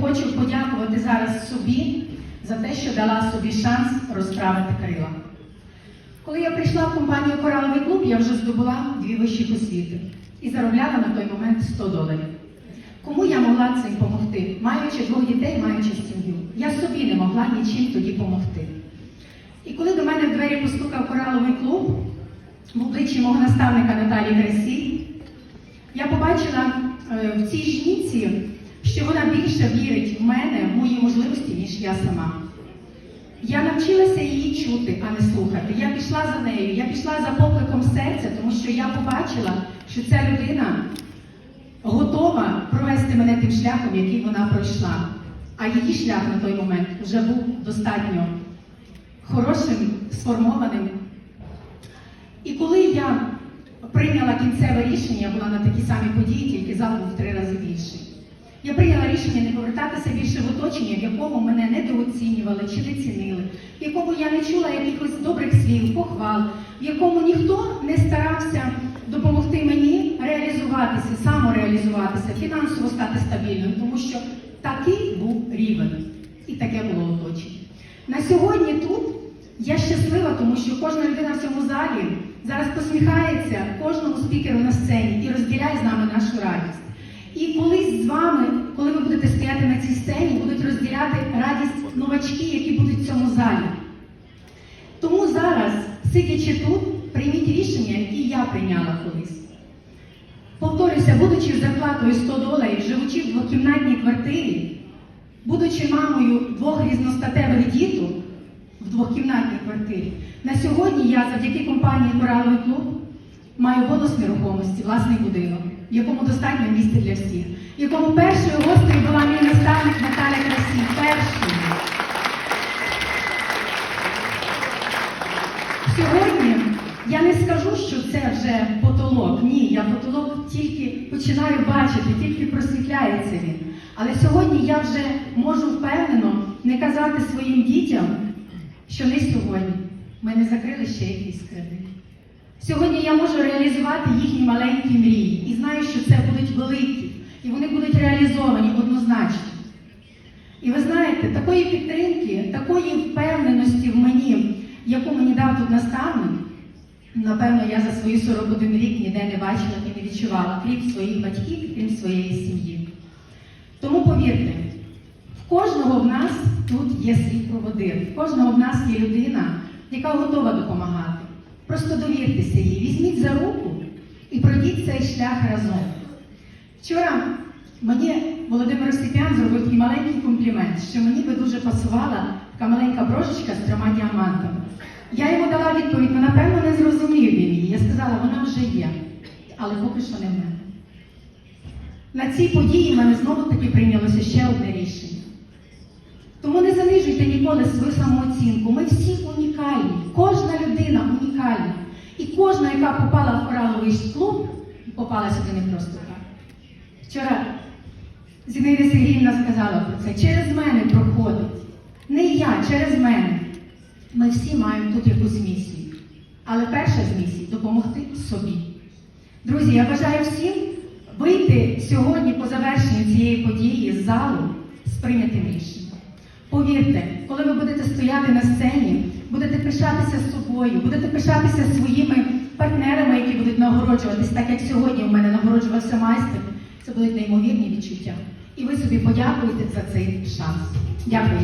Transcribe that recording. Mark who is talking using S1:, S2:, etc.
S1: хочу подякувати зараз собі за те, що дала собі шанс розправити крила. Коли я прийшла в компанію Кораловий клуб, я вже здобула дві вищих освіти і заробляла на той момент 100 доларів. Кому я могла цим допомогти? Маючи двох дітей, маючи сім'ю. Я собі не могла нічим тоді допомогти. І коли до мене в двері постукав кораловий клуб, в обличчі мого наставника Наталії Красій, я побачила е, в цій жінці, що вона більше вірить в мене, в мої можливості, ніж я сама. Я навчилася її чути, а не слухати. Я пішла за нею, я пішла за покликом серця, тому що я побачила, що ця людина готова провести мене тим шляхом, який вона пройшла. А її шлях на той момент вже був достатньо хорошим, сформованим. І коли я прийняла кінцеве рішення, була на такі самі події, тільки зал був Я прийняла рішення не повертатися більше в оточення, в якому мене недооцінювали чи не цінили, в якому я не чула якихось добрих слів, похвал, в якому ніхто не старався допомогти мені реалізуватися, самореалізуватися, фінансово стати стабільним, тому що такий був рівень і таке було оточення. На сьогодні тут я щаслива, тому що кожна людина в цьому залі зараз посміхається кожному спікеру на сцені і розділяє з нами нашу радість. І колись з вами, коли ви будете стояти на цій сцені, будуть розділяти радість новачки, які будуть в цьому залі. Тому зараз, сидячи тут, прийміть рішення, які я прийняла колись. Повторюся, будучи зарплатою 100 доларів, живучи в двокімнатній квартирі, будучи мамою двох різностатевих діток в двокімнатній квартирі, на сьогодні я завдяки компанії Кораловий клуб маю бонус нерухомості, власний будинок, в якому достатньо місця для всіх, якому першою гостею була мій наставник Наталя Красій. Першою. Сьогодні я не скажу, що це вже потолок. Ні, я потолок тільки починаю бачити, тільки просвітляється він. Але сьогодні я вже можу впевнено не казати своїм дітям, що не сьогодні. Ми не закрили ще якийсь кредит. Сьогодні я можу реалізувати їхні маленькі мрії і знаю, що це будуть великі, і вони будуть реалізовані однозначно. І ви знаєте, такої підтримки, такої впевненості в мені, яку мені дав тут наставник, напевно, я за свої 41 рік ніде не бачила і не відчувала, крім своїх батьків, крім своєї сім'ї. Тому повірте, в кожного в нас тут є свій проводир, в кожного в нас є людина, яка готова допомагати. Просто довіртеся їй, візьміть за руку і пройдіть цей шлях разом. Вчора мені Володимир Осипян зробив такий маленький комплімент, що мені би дуже пасувала така маленька брошечка з трьома діамантами. Я йому дала відповідь, ну напевно не зрозумів він її. Я сказала, вона вже є, але поки що не в мене. На цій події в мене знову таки прийнялося ще одне рішення. Тому не занижуйте ніколи свою самооцінку. Ми всі унікальні, кожна людина унікальна. І кожна, яка попала в кораловий клуб, попала сюди не просто так. Вчора Зінаїда Сергіївна сказала про це. Через мене проходить. Не я, через мене. Ми всі маємо тут якусь місію. Але перша з місій допомогти собі. Друзі, я бажаю всім вийти сьогодні по завершенню цієї події з залу з прийнятим рішенням. Повірте, коли ви будете стояти на сцені, будете пишатися собою, будете пишатися своїми партнерами, які будуть нагороджуватись, так як сьогодні у мене нагороджувався майстер. Це будуть неймовірні відчуття. І ви собі подякуєте за цей шанс. Дякую.